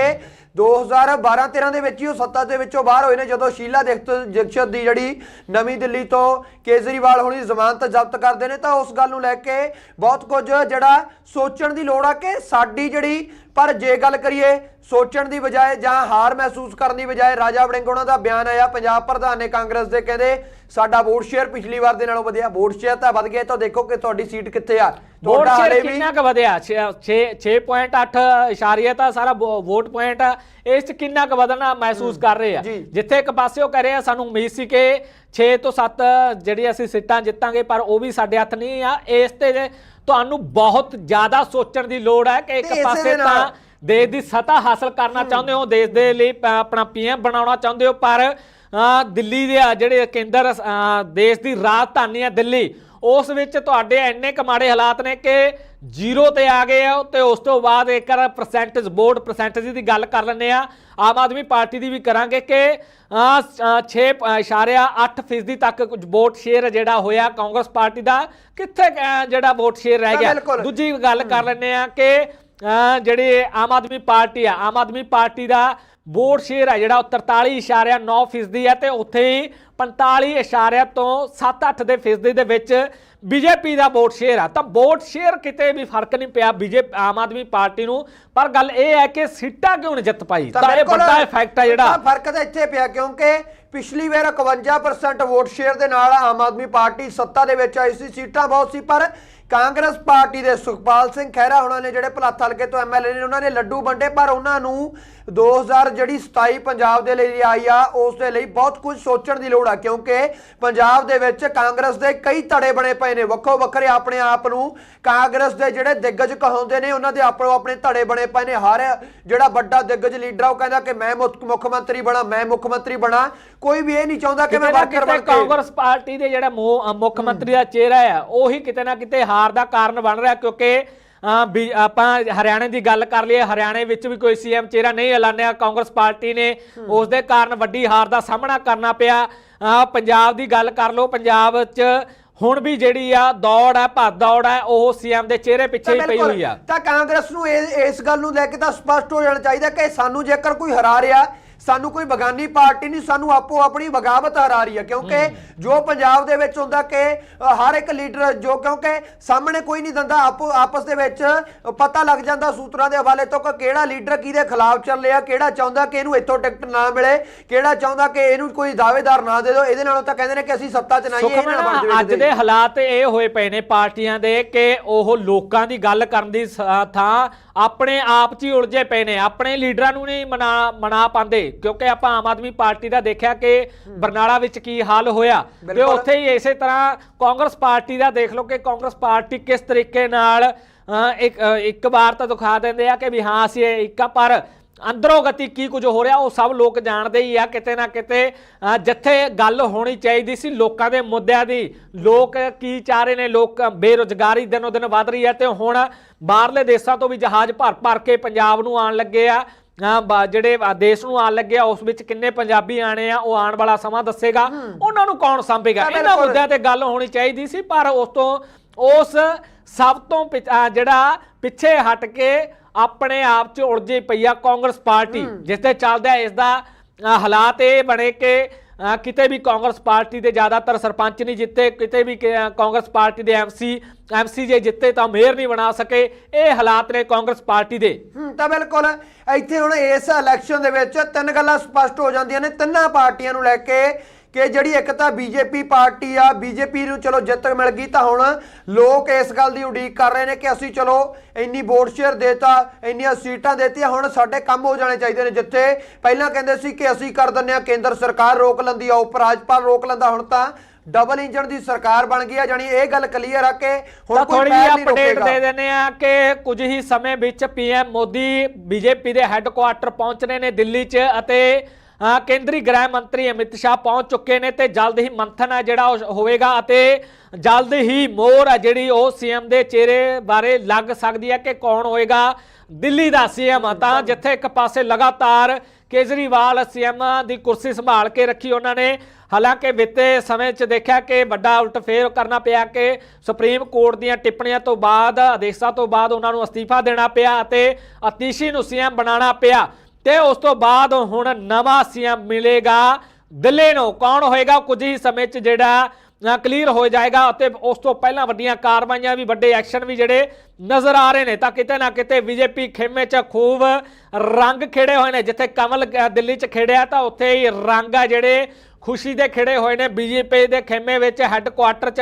2012-13 ਦੇ ਵਿੱਚ ਹੀ ਉਹ ਸੱਤਾ ਦੇ ਵਿੱਚੋਂ ਬਾਹਰ ਹੋਏ ਨੇ ਜਦੋਂ ਸ਼ੀਲਾ ਦੀਕਸ਼ਤ ਦੀ ਜਿਹੜੀ ਨਵੀਂ ਦਿੱਲੀ ਤੋਂ ਕੇਜਰੀਵਾਲ ਹੋਣੀ ਜ਼ਮਾਨਤ ਜ਼ਬਤ ਕਰਦੇ ਨੇ ਤਾਂ ਉਸ ਗੱਲ ਨੂੰ ਲੈ ਕੇ ਬਹੁਤ ਕੁਝ ਜਿਹੜਾ ਸੋਚਣ ਦੀ ਲੋੜ ਆ ਕਿ ਸਾਡੀ ਜਿਹੜੀ ਪਰ ਜੇ ਗੱਲ ਕਰੀਏ ਸੋਚਣ ਦੀ ਬਜਾਏ ਜਾਂ ਹਾਰ ਮਹਿਸੂਸ ਕਰਨ ਦੀ ਬਜਾਏ ਰਾਜਾ ਵੜਿੰਗ ਉਹਨਾਂ ਦਾ ਬਿਆਨ ਆਇਆ। ਪੰਜਾਬ ਪ੍ਰਧਾਨ ਨੇ ਕਾਂਗਰਸ ਦੇ ਕਹਿੰਦੇ ਸਾਡਾ ਵੋਟ ਸ਼ੇਅਰ ਪਿਛਲੀ ਵਾਰ ਦੇ ਨਾਲੋਂ ਵਧਿਆ। ਵੋਟ ਸ਼ੇਅਰ ਤਾਂ ਵਧ ਗਿਆ ਤਾਂ ਦੇਖੋ ਕਿ ਤੁਹਾਡੀ ਸੀਟ ਕਿੱਥੇ ਆ? ਵੋਟ ਸ਼ੇਅਰ ਕਿੰਨਾ ਕੁ ਵਧਿਆ? 6 6.8 ਇਸ਼ਾਰੀਆ ਤਾਂ ਸਾਰਾ ਵੋਟ ਪੁਆਇੰਟ ਇਸ ਚ ਕਿੰਨਾ ਕੁ ਵਧਣਾ ਮਹਿਸੂਸ ਕਰ ਰਹੇ ਆ। ਜਿੱਥੇ ਇੱਕ ਪਾਸੇ ਉਹ ਕਹਿ ਰਹੇ ਆ ਸਾਨੂੰ ਉਮੀਦ ਸੀ ਕਿ 6 ਤੋਂ 7 ਜਿਹੜੀ ਅਸੀਂ ਸੀਟਾਂ ਜਿੱਤਾਂਗੇ ਪਰ ਉਹ ਵੀ ਸਾਡੇ ਹੱਥ ਨਹੀਂ ਆ। ਇਸ ਤੇ ਤੁਹਾਨੂੰ ਬਹੁਤ ਜ਼ਿਆਦਾ ਸੋਚਣ ਦੀ ਲੋੜ ਹੈ ਕਿ ਇੱਕ ਪਾਸੇ ਤਾਂ ਦੇਸ਼ ਦੀ ਸਤਾ ਹਾਸਲ ਕਰਨਾ ਚਾਹੁੰਦੇ ਹੋ ਦੇਸ਼ ਦੇ ਲਈ ਆਪਣਾ ਪੀਐਮ ਬਣਾਉਣਾ ਚਾਹੁੰਦੇ ਹੋ ਪਰ ਦਿੱਲੀ ਦੇ ਜਿਹੜੇ ਕੇਂਦਰ ਦੇਸ਼ ਦੀ ਰਾਜਧਾਨੀ ਹੈ ਦਿੱਲੀ ਉਸ ਵਿੱਚ ਤੁਹਾਡੇ ਇੰਨੇ ਕੁ ਮਾੜੇ ਹਾਲਾਤ ਨੇ ਕਿ ਜ਼ੀਰੋ ਤੇ ਆ ਗਏ ਆ ਤੇ ਉਸ ਤੋਂ ਬਾਅਦ ਇੱਕ ਪਰਸੈਂਟੇਜ ਬੋਰਡ ਪਰਸੈਂਟੇਜ ਦੀ ਗੱਲ ਕਰ ਲੈਂਦੇ ਆ ਆਮ ਆਦਮੀ ਪਾਰਟੀ ਦੀ ਵੀ ਕਰਾਂਗੇ ਕਿ 6.8 ਫੀਸਦੀ ਤੱਕ ਕੁਝ ਵੋਟ ਸ਼ੇਅਰ ਜਿਹੜਾ ਹੋਇਆ ਕਾਂਗਰਸ ਪਾਰਟੀ ਦਾ ਕਿੱਥੇ ਜਿਹੜਾ ਵੋਟ ਸ਼ੇਅਰ ਰਹਿ ਗਿਆ। ਦੂਜੀ ਗੱਲ ਕਰ ਲੈਂਦੇ ਆ ਕਿ ਜਿਹੜੇ ਆਮ ਆਦਮੀ ਪਾਰਟੀ ਆ ਆਮ ਆਦਮੀ ਪਾਰਟੀ ਦਾ ਵੋਟ ਸ਼ੇਅਰ ਹੈ ਜਿਹੜਾ ਉਹ 43.9 ਫੀਸਦੀ ਹੈ ਤੇ ਉੱਥੇ ਹੀ 45 ਇਸ਼ਾਰਿਆਂ ਤੋਂ 7-8 ਦੇ ਫੀਸਦੀ ਦੇ ਵਿੱਚ ਬੀਜੇਪੀ ਦਾ ਵੋਟ ਸ਼ੇਅਰ ਆ। ਤਾਂ ਵੋਟ ਸ਼ੇਅਰ ਕਿਤੇ ਵੀ ਫ਼ਰਕ ਨਹੀਂ ਪਿਆ ਬੀਜੇਪੀ ਆਮ ਆਦਮੀ ਪਾਰਟੀ ਨੂੰ। ਪਰ ਗੱਲ ਇਹ ਹੈ ਕਿ ਸੀਟਾਂ ਕਿਉਂ ਨਹੀਂ ਜਿੱਤ ਪਾਈ? ਤਾਂ ਇਹ ਵੱਡਾ ਇਫੈਕਟ ਹੈ ਜਿਹੜਾ। ਫ਼ਰਕ ਤਾਂ ਇੱਥੇ ਪਿਆ ਕਿਉਂਕਿ ਪਿਛਲੀ ਵਾਰ 51% ਵੋਟ ਸ਼ੇਅਰ ਦੇ ਨਾਲ ਆਮ ਆਦਮੀ ਪਾਰਟੀ ਸੱਤਾ ਦੇ ਵਿੱਚ ਆਈ ਸੀ। ਸੀਟਾਂ ਬਹੁਤ ਸੀ ਪਰ ਕਾਂਗਰਸ ਪਾਰਟੀ ਦੇ ਸੁਖਪਾਲ ਸਿੰਘ ਖਹਿਰਾ, ਉਹਨਾਂ ਨੇ ਜਿਹੜੇ ਭਲਾਥ ਹਲਕੇ ਤੋਂ ਐਮਐਲਏ ਨੇ, ਉਹਨਾਂ ਨੇ ਲੱਡੂ ਵੰਡੇ, ਪਰ ਉਹਨਾਂ ਨੂੰ 2000 ਜਿਹੜੀ 27 ਪੰਜਾਬ ਦੇ ਲਈ ਆਈ ਆ ਉਸ ਦੇ ਲਈ ਬਹੁਤ ਕੁਝ ਸੋਚਣ ਦੀ ਲੋੜ ਆ ਕਿਉਂਕਿ ਪੰਜਾਬ ਦੇ ਵਿੱਚ ਕਾਂਗਰਸ ਦੇ ਕਈ ਧੜੇ ਬਣੇ ਪਏ ਨੇ ਵੱਖੋ ਵੱਖਰੇ ਆਪਣੇ ਆਪ ਨੂੰ ਕਾਂਗਰਸ ਦੇ ਜਿਹੜੇ ਦਿੱਗਜ ਕਹਾਉਂਦੇ ਨੇ ਉਹਨਾਂ ਦੇ ਆਪੋ ਆਪਣੇ ਧੜੇ ਬਣੇ ਪਏ ਨੇ ਹਰ ਜਿਹੜਾ ਵੱਡਾ ਦਿੱਗਜ ਲੀਡਰ ਆ ਉਹ ਕਹਿੰਦਾ ਕਿ ਮੈਂ ਮੁੱਖ ਮੰਤਰੀ ਬਣਾ ਮੈਂ ਮੁੱਖ ਮੰਤਰੀ ਬਣਾ ਕੋਈ ਵੀ ਇਹ ਨਹੀਂ ਚਾਹੁੰਦਾ ਕਿ ਮੈਂ ਵਰਕਰ ਬਣ ਕਾਂਗਰਸ ਪਾਰਟੀ ਦੇ ਜਿਹੜਾ ਮੁੱਖ ਮੰਤਰੀ ਦਾ ਚਿਹਰਾ ਆ ਉਹੀ ਕਿਤੇ ਨਾ ਕਿਤੇ ਹਾਰ ਦਾ ਕਾਰਨ ਬਣ ਰਿਹਾ ਕਿਉਂਕਿ ਵੀ ਆਪਾਂ ਹਰਿਆਣੇ ਦੀ ਗੱਲ ਕਰ ਲਈਏ ਹਰਿਆਣੇ ਵਿੱਚ ਵੀ ਕੋਈ ਸੀਐਮ ਚਿਹਰਾ ਨਹੀਂ ਐਲਾਨਿਆ। ਕਾਂਗਰਸ ਪਾਰਟੀ ਨੇ ਉਸ ਦੇ ਕਾਰਨ ਵੱਡੀ ਹਾਰ ਦਾ ਸਾਹਮਣਾ ਕਰਨਾ ਪਿਆ। ਪੰਜਾਬ ਦੀ ਗੱਲ ਕਰ ਲਓ ਪੰਜਾਬ 'ਚ ਹੁਣ ਵੀ ਜਿਹੜੀ ਆ ਦੌੜ ਆ ਭੱਜ ਦੌੜ ਆ ਉਹ ਸੀਐਮ ਦੇ ਚਿਹਰੇ ਪਿੱਛੇ ਹੀ ਪਈ। ਹੋਈ ਆ। ਤਾਂ ਕਾਂਗਰਸ ਨੂੰ ਇਸ ਗੱਲ ਨੂੰ ਲੈ ਕੇ ਤਾਂ ਸਪਸ਼ਟ ਹੋ ਜਾਣਾ ਚਾਹੀਦਾ ਕਿ ਸਾਨੂੰ ਜੇਕਰ ਕੋਈ ਹਰਾ ਰਿਹਾ ਸਾਨੂੰ ਕੋਈ ਬਗਾਨੀ ਪਾਰਟੀ ਨਹੀਂ ਸਾਨੂੰ ਆਪੋ ਆਪਣੀ ਬਗਾਵਤ ਹਰਾ ਰਹੀ ਹੈ। ਕਿਉਂਕਿ ਜੋ ਪੰਜਾਬ ਦੇ ਵਿੱਚ ਹੁੰਦਾ ਕਿ ਹਰ ਇੱਕ ਲੀਡਰ ਜੋ ਕਿਉਂਕਿ ਸਾਹਮਣੇ ਕੋਈ ਨਹੀਂ ਦਿੰਦਾ ਆਪੋ ਆਪਸ ਦੇ ਵਿੱਚ ਪਤਾ ਲੱਗ ਜਾਂਦਾ ਸੂਤਰਾਂ ਦੇ ਹਵਾਲੇ ਤੋਂ ਕਿ ਕਿਹੜਾ ਲੀਡਰ ਕਿਹਦੇ ਖਿਲਾਫ ਚੱਲ ਰਿਹਾ ਕਿਹੜਾ ਚਾਹੁੰਦਾ ਕਿ ਇਹਨੂੰ ਇੱਥੋਂ ਟਿਕਟ ਨਾ ਮਿਲੇ ਕਿਹੜਾ ਚਾਹੁੰਦਾ ਕਿ ਇਹਨੂੰ ਕੋਈ ਦਾਅਵੇਦਾਰ ਨਾ ਦੇ ਦਿਓ। ਇਹਦੇ ਨਾਲੋਂ ਤਾਂ ਕਹਿੰਦੇ ਨੇ ਕਿ ਅਸੀਂ ਸੱਤਾ 'ਚ ਨਹੀਂ ਇਹ ਨਾਲ ਬਣ ਸੁਖਮਨ ਅੱਜ ਦੇ ਹਾਲਾਤ ਇਹ ਹੋਏ ਪਏ ਨੇ ਪਾਰਟੀਆਂ ਦੇ ਕਿ ਉਹ ਲੋਕਾਂ ਦੀ ਗੱਲ ਕਰਨ ਦੀ ਥਾਂ ਆਪਣੇ ਆਪ 'ਚ ਹੀ ਉਲਝੇ ਪਏ ਨੇ ਆਪਣੇ ਲੀਡਰਾਂ ਨੂੰ ਨਹੀਂ ਮਨਾ ਮਨਾ ਪਾਉਂਦੇ। ਕਿਉਂਕਿ ਆਪਾਂ ਆਮ ਆਦਮੀ ਪਾਰਟੀ ਦਾ ਦੇਖਿਆ ਕਿ ਬਰਨਾਲਾ ਵਿੱਚ ਕੀ ਹਾਲ ਹੋਇਆ ਤੇ। ਉੱਥੇ ਹੀ ਇਸੇ ਤਰ੍ਹਾਂ ਕਾਂਗਰਸ ਪਾਰਟੀ ਦਾ ਦੇਖ ਲਓ ਕਿ ਕਾਂਗਰਸ ਪਾਰਟੀ ਕਿਸ ਤਰੀਕੇ ਨਾਲ ਇੱਕ ਇੱਕ ਵਾਰ ਤਾਂ ਦਿਖਾ ਦਿੰਦੇ ਆ ਕਿ ਵੀ ਹਾਂ ਅਸੀਂ ਇੱਕ ਪਰ ਅੰਦਰੋਂ ਗਤੀ ਕੀ ਕੁਝ ਹੋ ਰਿਹਾ ਉਹ ਸਭ ਲੋਕ ਜਾਣਦੇ ਹੀ ਆ ਕਿਤੇ ਨਾ ਕਿਤੇ ਜਿੱਥੇ ਗੱਲ ਹੋਣੀ ਚਾਹੀਦੀ ਸੀ ਲੋਕਾਂ ਦੇ ਮੁੱਦਿਆਂ ਦੀ ਲੋਕ ਕੀ ਚਾਹ ਰਹੇ ਨੇ ਲੋਕ ਬੇਰੁਜ਼ਗਾਰੀ ਦਿਨੋ ਦਿਨ ਵੱਧ ਰਹੀ ਹੈ ਤੇ ਹੁਣ ਬਾਹਰਲੇ ਦੇਸ਼ਾਂ ਤੋਂ ਵੀ ਜਹਾਜ਼ ਭਰ ਭਰ ਕੇ ਪੰਜਾਬ ਨੂੰ ਆਉਣ ਲੱਗੇ ਆ ਜਿਹੜੇ ਅ, ਦੇਸ਼ ਨੂੰ ਆਉਣ ਲੱਗੇ ਆ ਉਸ ਵਿੱਚ ਕਿੰਨੇ ਪੰਜਾਬੀ ਆਣੇ ਆ ਉਹ ਆਉਣ ਵਾਲਾ ਸਮਾਂ ਦੱਸੇਗਾ। ਉਹਨਾਂ ਨੂੰ ਕੌਣ ਸੰਭੇਗਾ? ਇਹਨਾਂ। ਮੁੱਦਿਆਂ ਤੇ ਗੱਲ ਹੋਣੀ ਚਾਹੀਦੀ ਸੀ ਪਰ ਉਸ ਤੋਂ ਉਸ ਸਭ ਤੋਂ ਜਿਹੜਾ ਪਿੱਛੇ ਹਟ ਕੇ ਆਪਣੇ ਆਪ 'ਚ ਉਲਝੀ ਪਈ ਆ ਕਾਂਗਰਸ ਪਾਰਟੀ ਜਿਸ ਤੇ ਚੱਲਦਾ ਇਸ ਦਾ ਹਾਲਾਤ ਇਹ ਬਣੇ ਕਿ ਕਿਤੇ ਵੀ ਕਾਂਗਰਸ ਪਾਰਟੀ ਦੇ ਜ਼ਿਆਦਾਤਰ ਸਰਪੰਚ ਨਹੀਂ ਜਿੱਤੇ, ਕਿਤੇ ਵੀ ਕਾਂਗਰਸ ਪਾਰਟੀ ਦੇ ਐਮਸੀ ਐਮਸੀ ਜੇ ਜਿੱਤੇ ਤਾਂ ਮੇਅਰ ਨਹੀਂ ਬਣਾ ਸਕੇ। ਇਹ ਹਾਲਾਤ ਨੇ ਕਾਂਗਰਸ ਪਾਰਟੀ ਦੇ। ਤਾਂ ਬਿਲਕੁਲ, ਇੱਥੇ ਹੁਣ ਇਸ ਇਲੈਕਸ਼ਨ ਦੇ ਵਿੱਚ ਤਿੰਨ ਗੱਲਾਂ ਸਪਸ਼ਟ ਹੋ ਜਾਂਦੀਆਂ ਨੇ। ਤਿੰਨਾਂ ਪਾਰਟੀਆਂ ਨੂੰ ਲੈ ਕੇ ਕਿ ਜਿਹੜੀ ਇੱਕ ਤਾਂ ਬੀਜੇਪੀ ਪਾਰਟੀ ਆ ਬੀਜੇਪੀ ਨੂੰ ਚਲੋ ਜਿੱਤ ਮਿਲ ਗਈ ਤਾਂ ਹੁਣ ਲੋਕ ਇਸ ਗੱਲ ਦੀ ਉਡੀਕ ਕਰ ਰਹੇ ਨੇ ਕਿ ਅਸੀਂ ਚਲੋ ਇੰਨੀ ਵੋਟ ਸ਼ੇਅਰ ਦੇਤਾ ਇੰਨੀਆਂ ਸੀਟਾਂ ਦੇਤੀਆਂ ਹੁਣ ਸਾਡੇ ਕੰਮ ਹੋ ਜਾਣੇ ਚਾਹੀਦੇ ਨੇ ਜਿੱਥੇ। ਪਹਿਲਾਂ ਕਹਿੰਦੇ ਸੀ ਕਿ ਅਸੀਂ ਕਰ ਦਿੰਦੇ ਆ ਕੇਂਦਰ ਸਰਕਾਰ ਰੋਕ ਲੈਂਦੀ ਆ ਉਪ ਰਾਜਪਾਲ ਰੋਕ ਲੈਂਦਾ ਹੁਣ ਤਾਂ ਡਬਲ ਇੰਜਨ ਦੀ ਸਰਕਾਰ ਬਣ ਗਈ ਆ ਜਾਨੀ ਇਹ ਗੱਲ ਕਲੀਅਰ ਆ ਕਿ ਹੁਣ ਕੋਈ ਪੈਰ ਨਹੀਂ ਅਪਡੇਟ ਦੇ ਦਿੰਦੇ ਆ ਕਿ ਕੁਝ ਹੀ ਸਮੇਂ ਵਿੱਚ ਪੀਐਮ ਮੋਦੀ ਬੀਜੇਪੀ ਦੇ ਹੈੱਡਕੁਆਰਟਰ ਪਹੁੰਚਣੇ ਨੇ ਦਿੱਲੀ 'ਚ ਅਤੇ ਕੇਂਦਰੀ ਗ੍ਰਹਿ ਮੰਤਰੀ ਅਮਿਤ ਸ਼ਾਹ ਪਹੁੰਚ ਚੁੱਕੇ ਨੇ ਤੇ ਜਲਦ ਹੀ ਮੰਥਨ ਹੈ ਜਿਹੜਾ ਉਹ ਹੋਵੇਗਾ ਅਤੇ ਜਲਦ ਹੀ ਮੋਰ ਹੈ ਜਿਹੜੀ ਉਹ ਸੀਐਮ ਦੇ ਚਿਹਰੇ ਬਾਰੇ ਲੱਗ ਸਕਦੀ ਹੈ ਕਿ ਕੌਣ ਹੋਏਗਾ ਦਿੱਲੀ ਦਾ ਸੀਐਮ। ਤਾਂ ਜਿੱਥੇ ਇੱਕ ਪਾਸੇ ਲਗਾਤਾਰ ਕੇਜਰੀਵਾਲ ਸੀਐਮ ਦੀ ਕੁਰਸੀ ਸੰਭਾਲ ਕੇ ਰੱਖੀ ਉਹਨਾਂ ਨੇ, ਹਾਲਾਂਕਿ ਬੀਤੇ ਸਮੇਂ 'ਚ ਦੇਖਿਆ ਕਿ ਵੱਡਾ ਉਲਟਫੇਰ ਕਰਨਾ ਪਿਆ ਕਿ ਸੁਪਰੀਮ ਕੋਰਟ ਦੀਆਂ ਟਿੱਪਣੀਆਂ ਤੋਂ ਬਾਅਦ, ਆਦੇਸ਼ਾਂ ਤੋਂ ਬਾਅਦ ਉਹਨਾਂ ਨੂੰ ਅਸਤੀਫਾ ਦੇਣਾ ਪਿਆ ਅਤੇ ਅਤੀਸ਼ੀ ਨੂੰ ਸੀਐਮ ਬਣਾਉਣਾ ਪਿਆ। ਤੇ ਉਸ ਤੋਂ ਬਾਅਦ ਹੁਣ ਨਵਾਂ ਸੀਐਮ ਮਿਲੇਗਾ। ਦਿੱਲੀ ਨੂੰ ਕੌਣ ਹੋਏਗਾ? ਕੁਝ ਹੀ ਸਮੇਂ 'ਚ ਜਿਹੜਾ ਕਲੀਅਰ ਹੋ ਜਾਏਗਾ ਅਤੇ ਉਸ ਤੋਂ ਪਹਿਲਾਂ ਵੱਡੀਆਂ ਕਾਰਵਾਈਆਂ ਵੀ, ਵੱਡੇ ਐਕਸ਼ਨ ਵੀ ਜਿਹੜੇ ਨਜ਼ਰ ਆ ਰਹੇ ਨੇ। ਤਾਂ ਕਿਤੇ ਨਾ ਕਿਤੇ ਬੀਜੇਪੀ ਖੇਮੇ 'ਚ ਖੂਬ ਰੰਗ ਖੇੜੇ ਹੋਏ ਨੇ। ਜਿੱਥੇ ਕਮਲ ਦਿੱਲੀ 'ਚ ਖੇੜਿਆ, ਤਾਂ ਉੱਥੇ ਹੀ ਰੰਗ ਆ ਜਿਹੜੇ ਖੁਸ਼ੀ ਦੇ ਖਿੜੇ ਹੋਏ ਨੇ। ਬੀਜੇਪੀ ਦੇ ਖੇਮੇ ਵਿੱਚ ਹੈੱਡਕੁਆਟਰ 'ਚ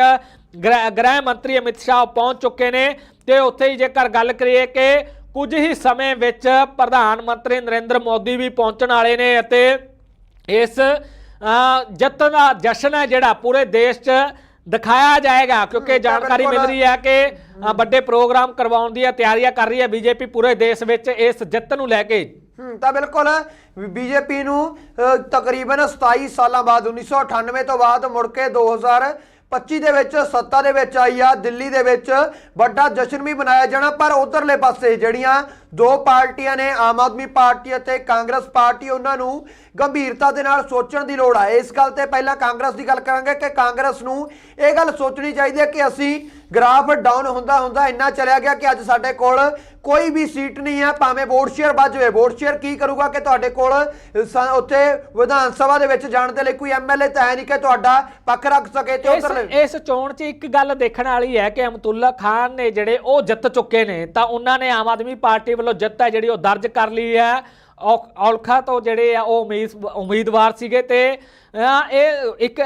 ਗ੍ਰਹਿ ਗ੍ਰਹਿ ਮੰਤਰੀ ਅਮਿਤ ਸ਼ਾਹ ਪਹੁੰਚ ਚੁੱਕੇ ਨੇ। ਤੇ ਉੱਥੇ ਹੀ ਜੇਕਰ ਗੱਲ ਕਰੀਏ ਕਿ ਕੁਝ ਹੀ ਸਮੇਂ ਵਿੱਚ ਪ੍ਰਧਾਨ ਮੰਤਰੀ ਨਰਿੰਦਰ ਮੋਦੀ ਵੀ ਪਹੁੰਚਣ ਵਾਲੇ ਨੇ ਅਤੇ ਇਸ ਅ, ਜਿੱਤ ਦਾ ਜਸ਼ਨ ਹੈ ਜਿਹੜਾ ਪੂਰੇ ਦੇਸ਼ 'ਚ ਦਿਖਾਇਆ ਜਾਏਗਾ ਕਿਉਂਕਿ ਜਾਣਕਾਰੀ ਮਿਲ। ਰਹੀ ਹੈ ਕਿ ਵੱਡੇ ਪ੍ਰੋਗਰਾਮ ਕਰਵਾਉਣ ਦੀਆਂ ਤਿਆਰੀਆਂ ਕਰ ਰਹੀ ਹੈ ਬੀਜੇਪੀ ਪੂਰੇ ਦੇਸ਼ ਵਿੱਚ ਇਸ ਜਿੱਤ ਨੂੰ ਲੈ ਕੇ ਤਾਂ ਬਿਲਕੁਲ ਬੀਜੇਪੀ ਨੂੰ ਤਕਰੀਬਨ 27 ਸਾਲਾਂ ਬਾਅਦ 1998 ਤੋਂ ਬਾਅਦ ਮੁੜ ਕੇ 2025 ਦੇ ਵਿੱਚ, ਸੱਤਾ ਦੇ ਵਿੱਚ ਆਈ ਆ, ਦਿੱਲੀ ਦੇ ਵਿੱਚ ਵੱਡਾ ਜਸ਼ਨ ਵੀ ਮਨਾਇਆ ਜਾਣਾ, ਪਰ ਉਧਰਲੇ ਪਾਸੇ ਜਿਹੜੀਆਂ ਦੋ ਪਾਰਟੀਆਂ ਨੇ ਆਮ ਆਦਮੀ ਪਾਰਟੀ ਅਤੇ ਕਾਂਗਰਸ ਪਾਰਟੀ ਉਹਨਾਂ ਨੂੰ ਗੰਭੀਰਤਾ ਦੇ ਨਾਲ ਸੋਚਣ ਦੀ ਲੋੜ ਆ। ਇਸ ਗੱਲ ਤੇ ਪਹਿਲਾਂ ਕਾਂਗਰਸ ਦੀ ਗੱਲ ਕਰਾਂਗੇ ਕਿ ਕਾਂਗਰਸ ਨੂੰ ਇਹ ਗੱਲ ਸੋਚਣੀ ਚਾਹੀਦੀ ਹੈ ਕਿ ਅਸੀਂ ਗ੍ਰਾਫ ਡਾਊਨ ਹੁੰਦਾ ਹੁੰਦਾ ਇੰਨਾ ਚਲਿਆ ਗਿਆ ਕਿ ਅੱਜ ਸਾਡੇ ਕੋਲ ਕੋਈ ਵੀ ਸੀਟ ਨਹੀਂ ਹੈ ਭਾਵੇਂ ਵੋਟ ਸ਼ੇਅਰ ਵੱਧ ਜਾਵੇ। ਵੋਟ ਸ਼ੇਅਰ ਕੀ ਕਰੂਗਾ ਕਿ ਤੁਹਾਡੇ ਕੋਲ ਉੱਥੇ ਵਿਧਾਨ ਸਭਾ ਦੇ ਵਿੱਚ ਜਾਣ ਦੇ ਲਈ ਕੋਈ ਐਮਐਲਏ ਤਾਂ ਹੈ ਨਹੀਂ ਕਿ ਤੁਹਾਡਾ ਪੱਖ ਰੱਖ ਸਕੇ ਤੇ ਉਧਰਲੇ ਇਸ ਚੋਣ 'ਚ ਇੱਕ ਗੱਲ ਦੇਖਣ ਵਾਲੀ ਹੈ ਕਿ ਅਮਤੁੱਲਾ ਖਾਨ ਨੇ ਜਿਹੜੇ ਉਹ ਜਿੱਤ ਚੁੱਕੇ ਨੇ ਤਾਂ ਉਹਨਾਂ ਨੇ ਆਮ ਆਦਮੀ ਪਾਰਟੀ ਵੱਲੋਂ ਜਿੱਤ ਹੈ, ਜਿਹੜੀ ਉਹ ਦਰਜ ਕਰ ਲਈ ਹੈ। ਔ- ਔਲਖਾ ਤੋਂ ਜਿਹੜੇ ਆ, ਉਹ ਉਮੀਦ ਉਮੀਦਵਾਰ ਸੀਗੇ ਤੇ ਇਹ ਇੱਕ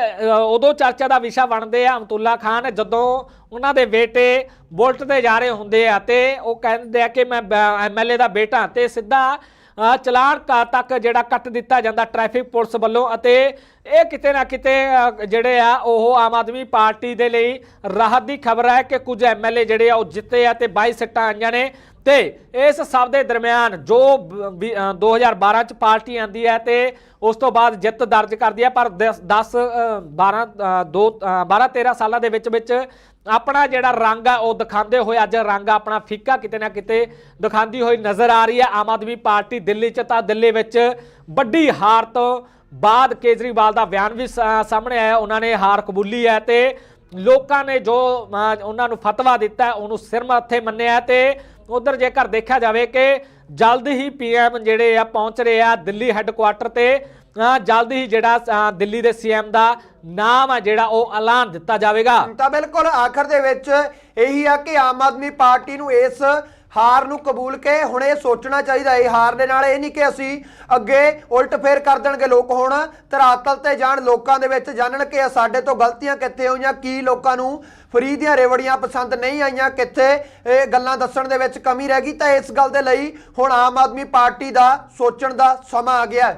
ਉਦੋਂ ਚਰਚਾ ਦਾ ਵਿਸ਼ਾ ਬਣਦੇ ਆ ਅਮਤੁੱਲਾ ਖਾਨ, ਜਦੋਂ ਉਹਨਾਂ ਦੇ ਬੇਟੇ ਬੁਲਟ ਤੇ ਜਾ ਰਹੇ ਹੁੰਦੇ ਆ ਤੇ ਉਹ ਕਹਿੰਦੇ ਆ ਕਿ ਮੈਂ ਐਮਐਲਏ ਦਾ ਬੇਟਾ ਤੇ ਸਿੱਧਾ ਚਲਾਨ ਕ- ਤੱਕ ਜਿਹੜਾ ਕੱਟ ਦਿੱਤਾ ਜਾਂਦਾ ਟ੍ਰੈਫਿਕ ਪੁਲਿਸ ਵੱਲੋਂ ਅਤੇ ਇਹ ਕਿਤੇ ਨਾ ਕਿਤੇ ਜਿਹੜੇ ਆ, ਉਹ ਆਮ ਆਦਮੀ ਪਾਰਟੀ ਦੇ ਲਈ ਰਾਹਤ ਦੀ ਖਬਰ ਹੈ ਕਿ ਕੁਝ ਐਮਐਲਏ ਜਿਹੜੇ ਆ, ਉਹ ਜਿੱਤੇ ਆ ਤੇ 22 ਸੀਟਾਂ ਆਈਆਂ ਨੇ। ਤੇ ਇਸ ਸਭ ਦੇ ਦਰਮਿਆਨ ਜੋ ਬ- ਵੀ, ਅ, 2012 ਚ ਪਾਰਟੀ ਆਂਦੀ ਹੈ ਤੇ ਉਸ ਤੋਂ ਬਾਅਦ ਜਿੱਤ ਦਰਜ ਕਰਦੀ ਹੈ ਪਰ 10 12 2 12 13 ਸਾਲਾਂ ਦੇ ਵਿੱਚ ਵਿੱਚ ਆਪਣਾ ਜਿਹੜਾ ਰੰਗ ਆ ਉਹ ਦਿਖਾਉਂਦੇ ਹੋਏ ਅੱਜ ਰੰਗ ਆਪਣਾ ਫਿੱਕਾ ਕਿਤੇ ਨਾ ਕਿਤੇ ਦਿਖਾਉਂਦੀ ਹੋਈ ਨਜ਼ਰ ਆ ਰਹੀ ਹੈ। ਆਮ ਆਦਮੀ ਪਾਰਟੀ ਦਿੱਲੀ ਚ ਤਾਂ ਦਿੱਲੀ ਵਿੱਚ ਵੱਡੀ ਹਾਰ ਤੋਂ ਬਾਅਦ ਕੇਜਰੀਵਾਲ ਦਾ ਬਿਆਨ ਵੀ ਸਾਹਮਣੇ ਆਇਆ ਉਹਨਾਂ ਨੇ ਹਾਰ ਕਬੂਲੀ ਹੈ ਤੇ ਲੋਕਾਂ ਨੇ ਜੋ ਉਹਨਾਂ ਨੂੰ ਫਤਵਾ ਦਿੱਤਾ ਉਹਨੂੰ ਸਿਰ ਮੱਥੇ ਮੰਨਿਆ ਤੇ ਉਧਰ ਜੇਕਰ ਦੇਖਿਆ ਜਾਵੇ ਕਿ ਜਲਦ ਹੀ ਪੀਐਮ ਜਿਹੜੇ ਆ ਪਹੁੰਚ ਰਹੇ ਆ ਦਿੱਲੀ ਹੈੱਡਕੁਆਟਰ ਤੇ ਅ, ਜਲਦ ਹੀ ਜਿਹੜਾ ਅ, ਦਿੱਲੀ ਦੇ ਸੀਐਮ ਦਾ ਨਾਮ ਆ ਜਿਹੜਾ ਉਹ ਐਲਾਨ ਦਿੱਤਾ ਜਾਵੇਗਾ। ਤਾਂ ਬਿਲਕੁਲ ਆਖਰ ਦੇ ਵਿੱਚ ਇਹੀ ਆ ਕਿ ਆਮ ਆਦਮੀ ਪਾਰਟੀ ਨੂੰ ਇਸ ਹਾਰ ਨੂੰ ਕਬੂਲ ਕੇ ਹੁਣ ਇਹ ਸੋਚਣਾ ਚਾਹੀਦਾ ਇਹ ਹਾਰ ਦੇ ਨਾਲ ਇਹ ਨਹੀਂ ਕਿ ਅਸੀਂ ਅੱਗੇ ਉਲਟ ਫੇਰ ਕਰ ਦੇਣਗੇ। ਲੋਕ ਹੁਣ ਧਰਾਤਲ ਤੇ ਜਾਣ, ਲੋਕਾਂ ਦੇ ਵਿੱਚ ਜਾਣਨ ਕਿ ਸਾਡੇ ਤੋਂ ਗਲਤੀਆਂ ਕਿੱਥੇ ਹੋਈਆਂ, ਕੀ ਲੋਕਾਂ ਨੂੰ ਫਰੀ ਦੀਆਂ ਰੇਵੜੀਆਂ ਪਸੰਦ ਨਹੀਂ ਆਈਆਂ, ਕਿੱਥੇ ਇਹ ਗੱਲਾਂ ਦੱਸਣ ਦੇ ਵਿੱਚ ਕਮੀ ਰਹਿ ਗਈ। ਤਾਂ ਇਸ ਗੱਲ ਦੇ ਲਈ ਹੁਣ ਆਮ ਆਦਮੀ ਪਾਰਟੀ ਦਾ ਸੋਚਣ ਦਾ ਸਮਾਂ ਆ ਗਿਆ